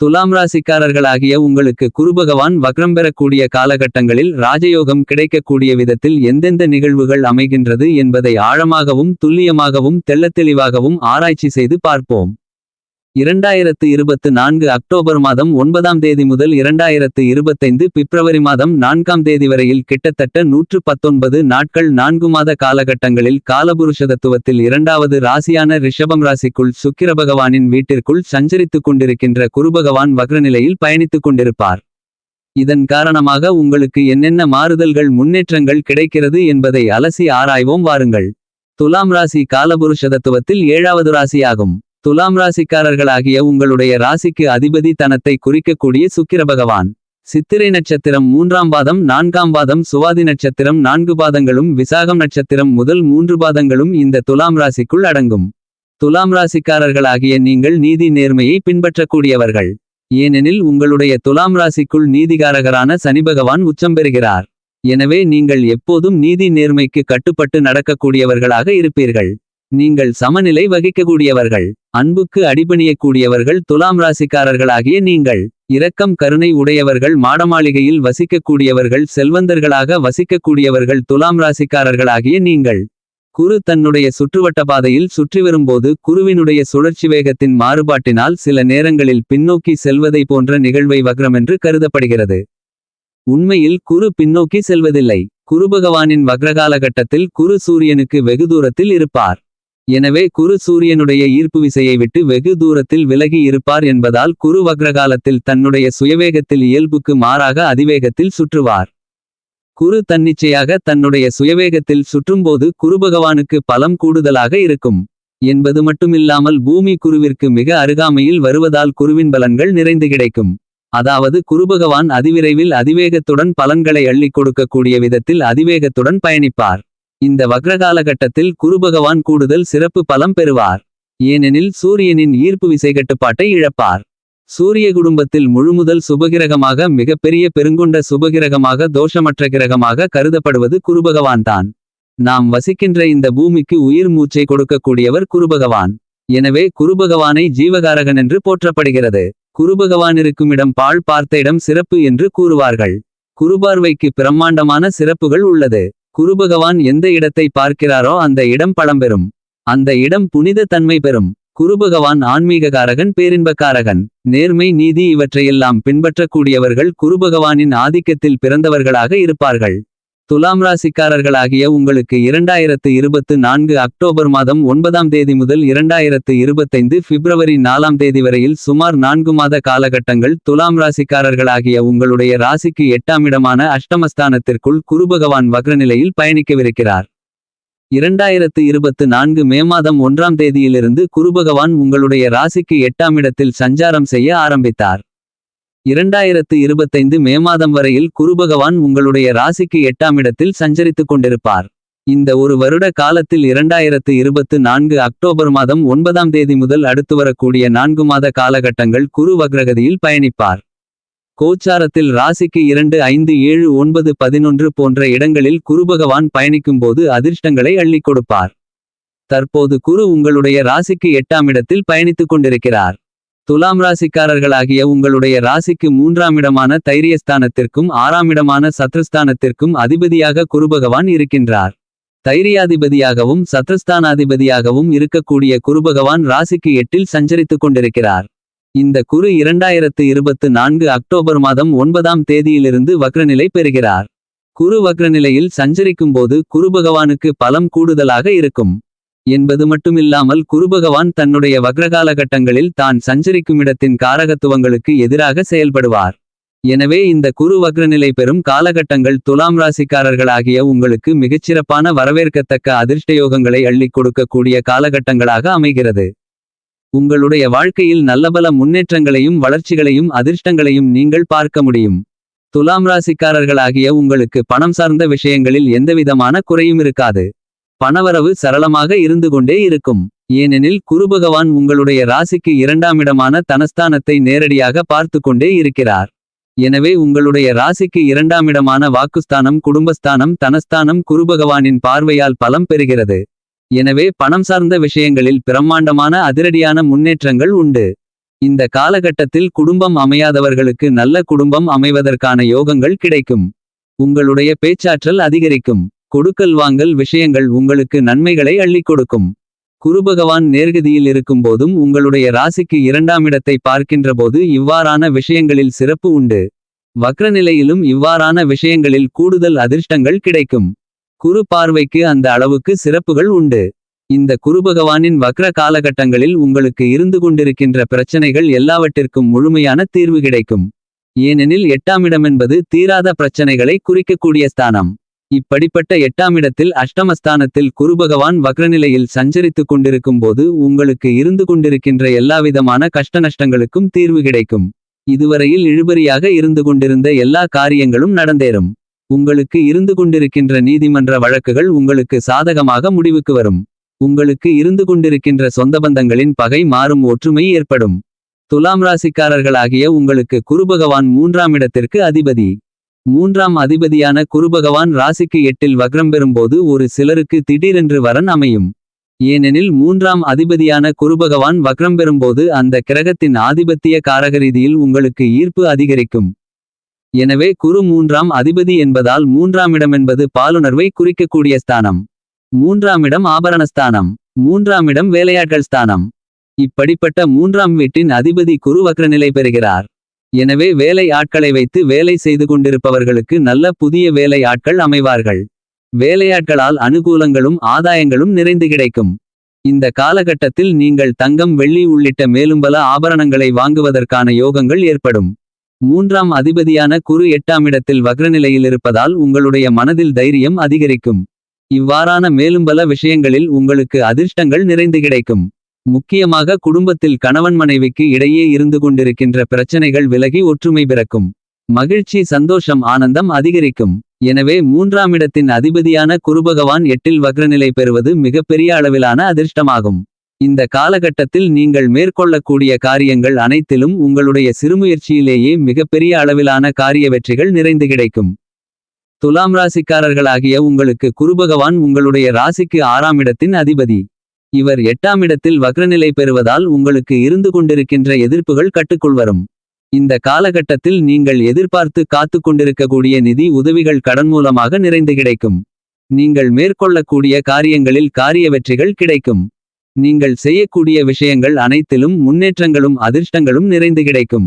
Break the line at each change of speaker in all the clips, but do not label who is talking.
துலாம் ராசிக்காரர்களாகிய உங்களுக்கு குருபகவான் வக்ரம் பெறக்கூடிய காலகட்டங்களில் ராஜயோகம் கிடைக்கக்கூடிய விதத்தில் எந்தெந்த நிகழ்வுகள் அமைகின்றது என்பதை ஆழமாகவும் துல்லியமாகவும் தெள்ளத்தெளிவாகவும் ஆராய்ச்சி செய்து பார்ப்போம். இரண்டாயிரத்து இருபத்து நான்கு அக்டோபர் மாதம் ஒன்பதாம் தேதி முதல் இரண்டாயிரத்து இருபத்தைந்து பிப்ரவரி மாதம் நான்காம் தேதி வரையில் கிட்டத்தட்ட நூற்று பத்தொன்பது நாட்கள் நான்கு மாத காலகட்டங்களில் காலபுருஷதத்துவத்தில் இரண்டாவது ராசியான ரிஷபம் ராசிக்குள் சுக்கிர பகவானின் வீட்டிற்குள் சஞ்சரித்துக் கொண்டிருக்கின்ற குருபகவான் வக்ரநிலையில் பயணித்துக் கொண்டிருப்பார். இதன் காரணமாக உங்களுக்கு என்னென்ன மாறுதல்கள் முன்னேற்றங்கள் கிடைக்கிறது என்பதை அலசி ஆராய்வோம் வாருங்கள். துலாம் ராசி காலபுருஷ தத்துவத்தில் ஏழாவது ராசியாகும். துலாம் ராசிக்காரர்களாகிய உங்களுடைய ராசிக்கு அதிபதி தனத்தை குறிக்கக்கூடிய சுக்கிர பகவான். சித்திரை நட்சத்திரம் மூன்றாம் பாதம் நான்காம் பாதம் சுவாதி நட்சத்திரம் நான்கு பாதங்களும் விசாகம் நட்சத்திரம் முதல் மூன்று பாதங்களும் இந்த துலாம் ராசிக்குள் அடங்கும். துலாம் ராசிக்காரர்களாகிய நீங்கள் நீதி நேர்மையை பின்பற்றக்கூடியவர்கள். ஏனெனில் உங்களுடைய துலாம் ராசிக்குள் நீதிகாரகரான சனி பகவான் உச்சம் பெறுகிறார். எனவே நீங்கள் எப்போதும் நீதி நேர்மைக்கு கட்டுப்பட்டு நடக்கக்கூடியவர்களாக இருப்பீர்கள். நீங்கள் சமநிலை வகிக்கக்கூடியவர்கள் அன்புக்கு அடிபணியக்கூடியவர்கள் துலாம் ராசிக்காரர்களாகிய நீங்கள் இரக்கம் கருணை உடையவர்கள் மாடமாளிகையில் வசிக்கக்கூடியவர்கள் செல்வந்தர்களாக வசிக்கக்கூடியவர்கள் துலாம் ராசிக்காரர்களாகிய நீங்கள். குரு தன்னுடைய சுற்றுவட்ட பாதையில் சுற்றி வரும்போது குருவினுடைய சுழற்சி வேகத்தின் மாறுபாட்டினால் சில நேரங்களில் பின்னோக்கி செல்வதை போன்ற நிகழ்வை வக்ரமென்று கருதப்படுகிறது. உண்மையில் குரு பின்னோக்கி செல்வதில்லை. குரு பகவானின் வக்ரகாலகட்டத்தில் குரு சூரியனுக்கு வெகு தூரத்தில் இருப்பார். எனவே குரு சூரியனுடைய ஈர்ப்பு விசையை விட்டு வெகு தூரத்தில் விலகி இருப்பார் என்பதால் குரு வக்ரகாலத்தில் தன்னுடைய சுயவேகத்தில் இயல்புக்கு மாறாக அதிவேகத்தில் சுற்றுவார். குரு தன்னிச்சையாக தன்னுடைய சுயவேகத்தில் சுற்றும்போது குருபகவானுக்கு பலம் கூடுதலாக இருக்கும். என்பது மட்டுமில்லாமல் பூமி குருவிற்கு மிக அருகாமையில் வருவதால் குருவின் பலன்கள் நிறைந்து கிடைக்கும். அதாவது குருபகவான் அதிவிரைவில் அதிவேகத்துடன் பலன்களை அள்ளிக் கொடுக்கக்கூடிய விதத்தில் அதிவேகத்துடன் பயணிப்பார். இந்த வக்ரகாலகட்டத்தில் குருபகவான் கூடுதல் சிறப்பு பலம் பெறுவார். ஏனெனில் சூரியனின் ஈர்ப்பு விசை கட்டுப்பாட்டை இழப்பார். சூரிய குடும்பத்தில் முழுமுதல் சுபகிரகமாக மிகப்பெரிய பெருங்கொண்ட சுபகிரகமாக தோஷமற்ற கிரகமாக கருதப்படுவது குருபகவான்தான். நாம் வசிக்கின்ற இந்த பூமிக்கு உயிர் மூச்சை கொடுக்கக்கூடியவர் குருபகவான். எனவே குருபகவானை ஜீவகாரகன் என்று போற்றப்படுகிறது. குருபகவான் இருக்கும் இடம் பாழ் பார்த்த இடம் சிறப்பு என்று கூறுவார்கள். குருபார்வைக்கு பிரம்மாண்டமான சிறப்புகள் உள்ளது. குருபகவான் எந்த இடத்தை பார்க்கிறாரோ அந்த இடம் பழம்பெறும் அந்த இடம் புனித தன்மை பெறும் குருபகவான் ஆன்மீககாரகன் பேரின்பக்காரகன். நேர்மை நீதி இவற்றையெல்லாம் பின்பற்றக்கூடியவர்கள் குருபகவானின் ஆதிக்கத்தில் பிறந்தவர்களாக இருப்பார்கள். துலாம் ராசிக்காரர்களாகிய உங்களுக்கு இரண்டாயிரத்து இருபத்து நான்கு அக்டோபர் மாதம் ஒன்பதாம் தேதி முதல் இரண்டாயிரத்து இருபத்தைந்து பிப்ரவரி நாலாம் தேதி வரையில் சுமார் நான்கு மாத காலகட்டங்கள் துலாம் ராசிக்காரர்களாகிய உங்களுடைய ராசிக்கு எட்டாம் இடமான அஷ்டமஸ்தானத்திற்குள் குருபகவான் வக்ரநிலையில் பயணிக்கவிருக்கிறார். இரண்டாயிரத்து இருபத்து நான்கு மே மாதம் ஒன்றாம் தேதியிலிருந்து குருபகவான் உங்களுடைய ராசிக்கு எட்டாம் இடத்தில் சஞ்சாரம் செய்ய ஆரம்பித்தார். இரண்டாயிரத்து இருபத்தைந்து மே மாதம் வரையில் குருபகவான் உங்களுடைய ராசிக்கு எட்டாம் இடத்தில் சஞ்சரித்துக் கொண்டிருப்பார். இந்த ஒரு வருட காலத்தில் இரண்டாயிரத்து இருபத்து நான்கு அக்டோபர் மாதம் ஒன்பதாம் தேதி முதல் அடுத்து வரக்கூடிய நான்கு மாத காலகட்டங்கள் குரு வக்ரகதியில் பயணிப்பார். கோச்சாரத்தில் ராசிக்கு இரண்டு ஐந்து ஏழு ஒன்பது பதினொன்று போன்ற இடங்களில் குருபகவான் பயணிக்கும்போது அதிர்ஷ்டங்களை அள்ளிக் கொடுப்பார். தற்போது குரு உங்களுடைய ராசிக்கு எட்டாம் இடத்தில் பயணித்துக் கொண்டிருக்கிறார். துலாம் ராசிக்காரர்களாகிய உங்களுடைய ராசிக்கு மூன்றாம் இடமான தைரியஸ்தானத்திற்கும் ஆறாம் இடமான சத்ருஸ்தானத்திற்கும் அதிபதியாக குருபகவான் இருக்கின்றார். தைரியாதிபதியாகவும் சத்ருஸ்தானாதிபதியாகவும் இருக்கக்கூடிய குருபகவான் ராசிக்கு எட்டில் சஞ்சரித்துக் கொண்டிருக்கிறார். இந்த குரு இரண்டாயிரத்து இருபத்து நான்கு அக்டோபர் மாதம் ஒன்பதாம் தேதியிலிருந்து வக்ரநிலை பெறுகிறார். குரு வக்ரநிலையில் சஞ்சரிக்கும்போது குருபகவானுக்கு பலம் கூடுதலாக இருக்கும். என்பது மட்டுமில்லாமல் குருபகவான் தன்னுடைய வக்ரகாலகட்டங்களில் தான் சஞ்சரிக்குமிடத்தின் காரகத்துவங்களுக்கு எதிராக செயல்படுவார். எனவே இந்த குரு வக்ரநிலை பெறும் காலகட்டங்கள் துலாம் ராசிக்காரர்களாகிய உங்களுக்கு மிகச்சிறப்பான வரவேற்கத்தக்க அதிர்ஷ்டயோகங்களை அள்ளிக் கொடுக்கக்கூடிய காலகட்டங்களாக அமைகிறது. உங்களுடைய வாழ்க்கையில் நல்லபல முன்னேற்றங்களையும் வளர்ச்சிகளையும் அதிர்ஷ்டங்களையும் நீங்கள் பார்க்க முடியும். துலாம் ராசிக்காரர்களாகிய உங்களுக்கு பணம் சார்ந்த விஷயங்களில் எந்தவிதமான குறையும் இருக்காது. பணவரவு சரளமாக இருந்து கொண்டே இருக்கும் ஏனெனில் குருபகவான் உங்களுடைய ராசிக்கு இரண்டாமிடமான தனஸ்தானத்தை நேரடியாக பார்த்து கொண்டே இருக்கிறார் எனவே உங்களுடைய ராசிக்கு இரண்டாமிடமான வாக்குஸ்தானம் குடும்பஸ்தானம் தனஸ்தானம் குருபகவானின் பார்வையால் பலம் பெறுகிறது எனவே பணம் சார்ந்த விஷயங்களில் பிரம்மாண்டமான அதிரடியான முன்னேற்றங்கள் உண்டு இந்த காலகட்டத்தில் குடும்பம் அமையாதவர்களுக்கு நல்ல குடும்பம் அமைவதற்கான யோகங்கள் கிடைக்கும். உங்களுடைய பேச்சாற்றல் அதிகரிக்கும். கொடுக்கல் வாங்கல் விஷயங்கள் உங்களுக்கு நன்மைகளை அள்ளிக் கொடுக்கும். குருபகவான் நேர்கதியில் இருக்கும்போதும் உங்களுடைய ராசிக்கு இரண்டாம் இரண்டாமிடத்தை பார்க்கின்றபோது இவ்வாறான விஷயங்களில் சிறப்பு உண்டு. வக்ரநிலையிலும் இவ்வாறான விஷயங்களில் கூடுதல் அதிர்ஷ்டங்கள் கிடைக்கும். குரு பார்வைக்கு அந்த அளவுக்கு சிறப்புகள் உண்டு. இந்த குருபகவானின் வக்ர காலகட்டங்களில் உங்களுக்கு இருந்து கொண்டிருக்கின்ற பிரச்சனைகள் எல்லாவற்றிற்கும் முழுமையான தீர்வு கிடைக்கும். ஏனெனில் எட்டாமிடமென்பது தீராத பிரச்சனைகளை குறிக்கக்கூடிய ஸ்தானம். இப்படிப்பட்ட எட்டாமிடத்தில் அஷ்டமஸ்தானத்தில் குருபகவான் வக்ரநிலையில் சஞ்சரித்துக் கொண்டிருக்கும் போது உங்களுக்கு இருந்து கொண்டிருக்கின்ற எல்லாவிதமான கஷ்டநஷ்டங்களுக்கும் தீர்வு கிடைக்கும். இதுவரையில் இழுபறியாக இருந்து கொண்டிருந்த எல்லா காரியங்களும் நடந்தேறும். உங்களுக்கு இருந்து கொண்டிருக்கின்ற நீதிமன்ற வழக்குகள் உங்களுக்கு சாதகமாக முடிவுக்கு வரும். உங்களுக்கு இருந்து கொண்டிருக்கின்ற சொந்த பந்தங்களின் பகை மாறும் ஒற்றுமை ஏற்படும். துலாம் ராசிக்காரர்களாகிய உங்களுக்கு குருபகவான் மூன்றாம் இடத்திற்கு அதிபதி. மூன்றாம் அதிபதியான குருபகவான் ராசிக்கு எட்டில் வக்ரம் பெறும்போது ஒரு சிலருக்கு திடீரென்று வரன் அமையும். ஏனெனில் மூன்றாம் அதிபதியான குருபகவான் வக்ரம் பெறும்போது அந்த கிரகத்தின் ஆதிபத்திய காரகரீதியில் உங்களுக்கு ஈர்ப்பு அதிகரிக்கும். எனவே குரு மூன்றாம் அதிபதி என்பதால் மூன்றாம் இடம் என்பது பாலுணர்வை குறிக்கக்கூடிய ஸ்தானம். மூன்றாம் இடம் ஆபரணஸ்தானம். மூன்றாமிடம் வேலையாட்கள் ஸ்தானம். இப்படிப்பட்ட மூன்றாம் வீட்டின் அதிபதி குரு வக்ரநிலை பெறுகிறார். எனவே வேலை ஆட்களை வைத்து வேலை செய்து கொண்டிருப்பவர்களுக்கு நல்ல புதிய வேலை ஆட்கள் அமைவார்கள். வேலையாட்களால் அனுகூலங்களும் ஆதாயங்களும் நிறைந்து கிடைக்கும். இந்த காலகட்டத்தில் நீங்கள் தங்கம் வெள்ளி உள்ளிட்ட மேலும் பல ஆபரணங்களை வாங்குவதற்கான யோகங்கள் ஏற்படும். மூன்றாம் அதிபதியான குரு எட்டாமிடத்தில் வக்ரநிலையில் இருப்பதால் உங்களுடைய மனதில் தைரியம் அதிகரிக்கும். இவ்வாறான மேலும் பல விஷயங்களில் உங்களுக்கு அதிர்ஷ்டங்கள் நிறைந்து கிடைக்கும். முக்கியமாக குடும்பத்தில் கணவன் மனைவிக்கு இடையே இருந்து கொண்டிருக்கின்ற பிரச்சனைகள் விலகி ஒற்றுமை பிறக்கும். மகிழ்ச்சி சந்தோஷம் ஆனந்தம் அதிகரிக்கும். எனவே மூன்றாமிடத்தின் அதிபதியான குருபகவான் எட்டில் வக்ரநிலை பெறுவது மிகப்பெரிய அளவிலான அதிர்ஷ்டமாகும். இந்த காலகட்டத்தில் நீங்கள் மேற்கொள்ளக்கூடிய காரியங்கள் அனைத்திலும் உங்களுடைய சிறுமுயற்சியிலேயே மிகப்பெரிய அளவிலான காரிய வெற்றிகள் நிறைந்து கிடைக்கும். துலாம் ராசிக்காரர்களாகிய உங்களுக்கு குருபகவான் உங்களுடைய ராசிக்கு ஆறாம் இடத்தின் அதிபதி. இவர் எட்டாமிடத்தில் வக்ரநிலை பெறுவதால் உங்களுக்கு இருந்து கொண்டிருக்கின்ற எதிர்ப்புகள் கட்டுக்குள் வரும். இந்த காலகட்டத்தில் நீங்கள் எதிர்பார்த்து காத்துக் கொண்டிருக்கக்கூடிய நிதி உதவிகள் கடன் மூலமாக நிறைந்து கிடைக்கும். நீங்கள் மேற்கொள்ளக்கூடிய காரியங்களில் காரிய வெற்றிகள் கிடைக்கும். நீங்கள் செய்யக்கூடிய விஷயங்கள் அனைத்திலும் முன்னேற்றங்களும் அதிர்ஷ்டங்களும் நிறைந்து கிடைக்கும்.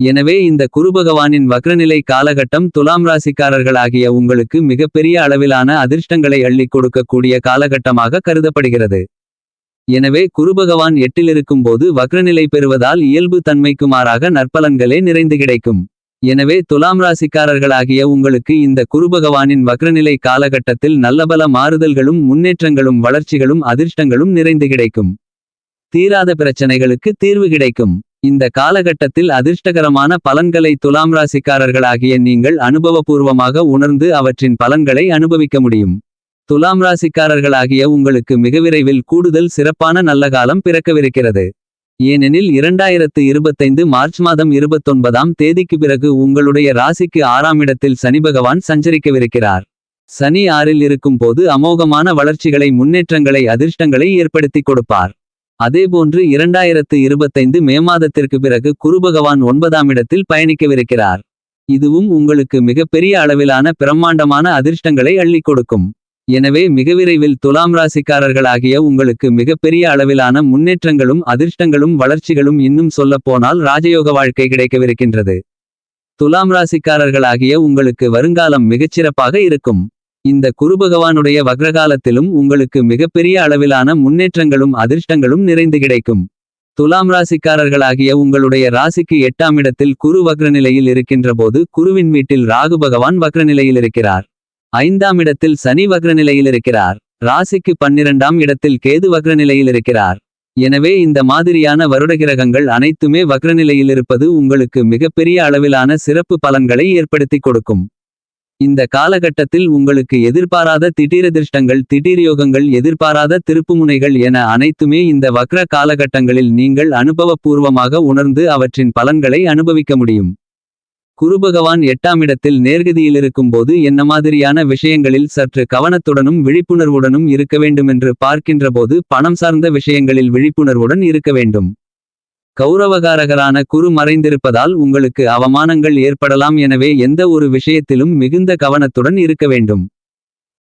எனவே இந்த குருபகவானின் வக்ரநிலை காலகட்டம் துலாம் ராசிக்காரர்களாகிய உங்களுக்கு மிகப்பெரிய அளவிலான அதிர்ஷ்டங்களை அள்ளிக் கொடுக்கக்கூடிய காலகட்டமாக கருதப்படுகிறது. எனவே குருபகவான் எட்டிலிருக்கும்போது வக்ரநிலை பெறுவதால் இயல்பு தன்மைக்குமாறாக நற்பலன்களே நிறைந்து கிடைக்கும். எனவே துலாம் ராசிக்காரர்களாகிய உங்களுக்கு இந்த குருபகவானின் வக்ரநிலை காலகட்டத்தில் நல்லபல மாறுதல்களும் முன்னேற்றங்களும் வளர்ச்சிகளும் அதிர்ஷ்டங்களும் நிறைந்து கிடைக்கும். தீராத பிரச்சனைகளுக்கு தீர்வு கிடைக்கும். இந்த காலகட்டத்தில் அதிர்ஷ்டகரமான பலன்களை துலாம் ராசிக்காரர்களாகிய நீங்கள் அனுபவபூர்வமாக உணர்ந்து அவற்றின் பலன்களை அனுபவிக்க முடியும். துலாம் ராசிக்காரர்களாகிய உங்களுக்கு மிக விரைவில் கூடுதல் சிறப்பான நல்ல காலம் பிறக்கவிருக்கிறது. ஏனெனில் இரண்டாயிரத்து இருபத்தைந்து மார்ச் மாதம் இருபத்தொன்பதாம் தேதிக்கு பிறகு உங்களுடைய ராசிக்கு ஆறாம் இடத்தில் சனிபகவான் சஞ்சரிக்கவிருக்கிறார். சனி ஆறில் இருக்கும் போது அமோகமான வளர்ச்சிகளை முன்னேற்றங்களை அதிர்ஷ்டங்களை ஏற்படுத்திக் கொடுப்பார். அதேபோன்று இரண்டாயிரத்து இருபத்தைந்து மே மாதத்திற்கு பிறகு குருபகவான் ஒன்பதாமிடத்தில் பயணிக்கவிருக்கிறார். இதுவும் உங்களுக்கு மிகப்பெரிய அளவிலான பிரம்மாண்டமான அதிர்ஷ்டங்களை அள்ளிக் கொடுக்கும். எனவே மிகவிரைவில் துலாம் ராசிக்காரர்களாகிய உங்களுக்கு மிகப்பெரிய அளவிலான முன்னேற்றங்களும் அதிர்ஷ்டங்களும் வளர்ச்சிகளும் இன்னும் சொல்லப்போனால் ராஜயோக வாழ்க்கை கிடைக்கவிருக்கின்றது. துலாம் ராசிக்காரர்களாகிய உங்களுக்கு வருங்காலம் மிகச்சிறப்பாக இருக்கும். இந்த குருபகவானுடைய வக்ரகாலத்திலும் உங்களுக்கு மிகப்பெரிய அளவிலான முன்னேற்றங்களும் அதிர்ஷ்டங்களும் நிறைந்து கிடைக்கும். துலாம் ராசிக்காரர்களாகிய உங்களுடைய ராசிக்கு எட்டாம் இடத்தில் குரு வக்ரநிலையில் இருக்கின்றபோது குருவின் வீட்டில் ராகு பகவான் வக்ரநிலையில் இருக்கிறார். ஐந்தாம் இடத்தில் சனி வக்ரநிலையில் இருக்கிறார். ராசிக்கு பன்னிரண்டாம் இடத்தில் கேது வக்ரநிலையில் இருக்கிறார். எனவே இந்த மாதிரியான வருடகிரகங்கள் அனைத்துமே வக்ரநிலையில் இருப்பது உங்களுக்கு மிகப்பெரிய அளவிலான சிறப்பு பலன்களை ஏற்படுத்திக் கொடுக்கும். இந்த காலகட்டத்தில் உங்களுக்கு எதிர்பாராத திடீரதிர்ஷ்டங்கள் திடீர்யோகங்கள் எதிர்பாராத திருப்புமுனைகள் என அனைத்துமே இந்த வக்ர காலகட்டங்களில் நீங்கள் அனுபவபூர்வமாக உணர்ந்து அவற்றின் பலன்களை அனுபவிக்க முடியும். குருபகவான் எட்டாமிடத்தில் நேர்கதியில் இருக்கும்போது என்ன மாதிரியான விஷயங்களில் சற்று கவனத்துடனும் விழிப்புணர்வுடனும் இருக்க வேண்டுமென்று பார்க்கின்றபோது பணம் சார்ந்த விஷயங்களில் விழிப்புணர்வுடன் இருக்க வேண்டும். கௌரவகாரகரான குரு மறைந்திருப்பதால் உங்களுக்கு அவமானங்கள் ஏற்படலாம் எனவே எந்த ஒரு விஷயத்திலும் மிகுந்த கவனத்துடன் இருக்க வேண்டும்.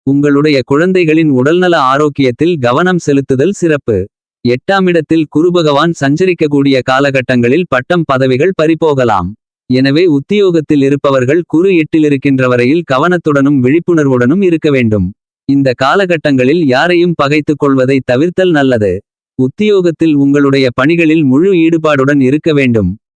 உங்களுடைய குழந்தைகளின் உடல்நல ஆரோக்கியத்தில் கவனம் செலுத்துதல் சிறப்பு. எட்டாமிடத்தில் குருபகவான் சஞ்சரிக்கக்கூடிய காலகட்டங்களில் பட்டம் பதவிகள் பறிபோகலாம். எனவே உத்தியோகத்தில் இருப்பவர்கள் குறு எட்டிலிருக்கின்ற வரையில் கவனத்துடனும் விழிப்புணர்வுடனும் இருக்க வேண்டும். இந்த காலகட்டங்களில் யாரையும் பகைத்துக் கொள்வதை தவிர்த்தல் நல்லது. உத்தியோகத்தில் உங்களுடைய பணிகளில் முழு ஈடுபாடுடன் இருக்க வேண்டும்.